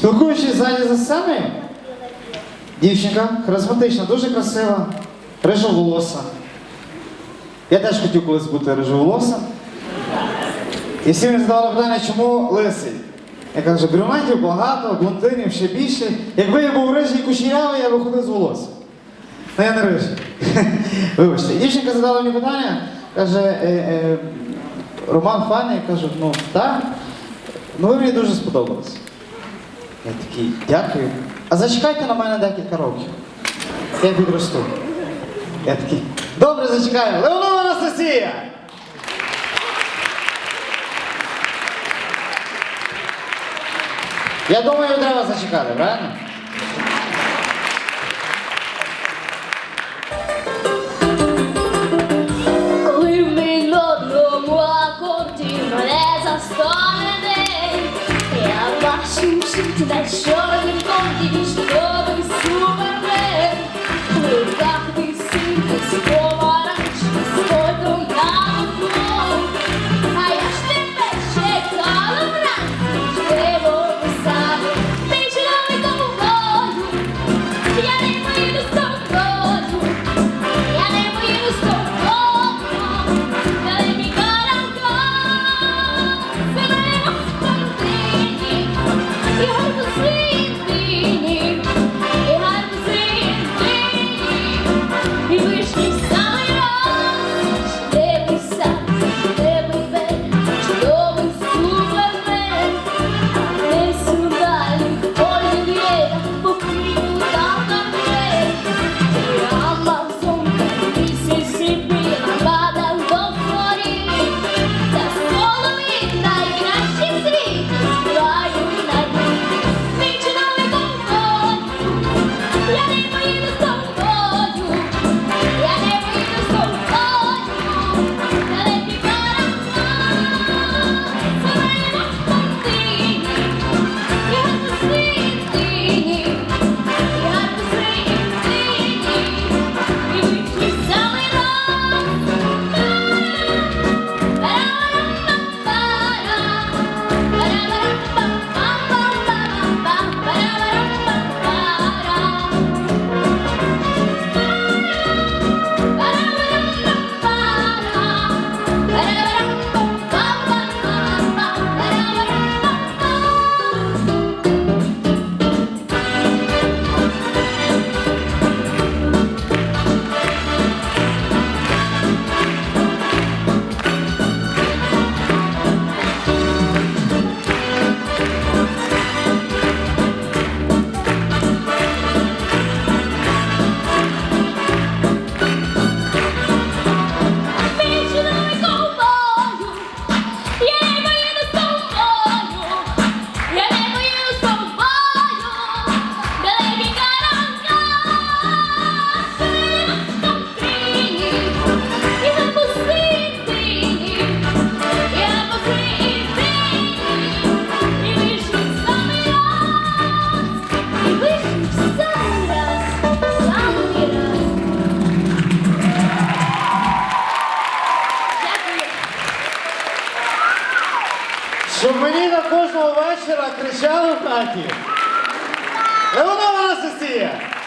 Спілкуючись ззаді за сценою, дівчинка харизматична, дуже красива, рижоволоса. Я теж хотів колись бути рижоволосим. І всі мені задавали питання, чому лисий? Я кажу, брюнетів багато, блондинів ще більше. Якби я був рижий і кучерявий, я би ходив з волоссям. Ну я не рижий. Вибачте. Дівчинка задала мені питання, каже, е, е, Роман файний, я кажу, ну так. Ну ви мені дуже сподобались. Я такий, дякую. А зачекайте на мене декілька років. Я підросту. Я такий, добре, зачекаю. Леонова Анастасія! Я думаю, треба зачекати, правильно? Коли в минулому акорді мене застане бачу, що тебе чорним Щоб мені на кожного вечора кричали в хаті. Вона в нас Анастасія!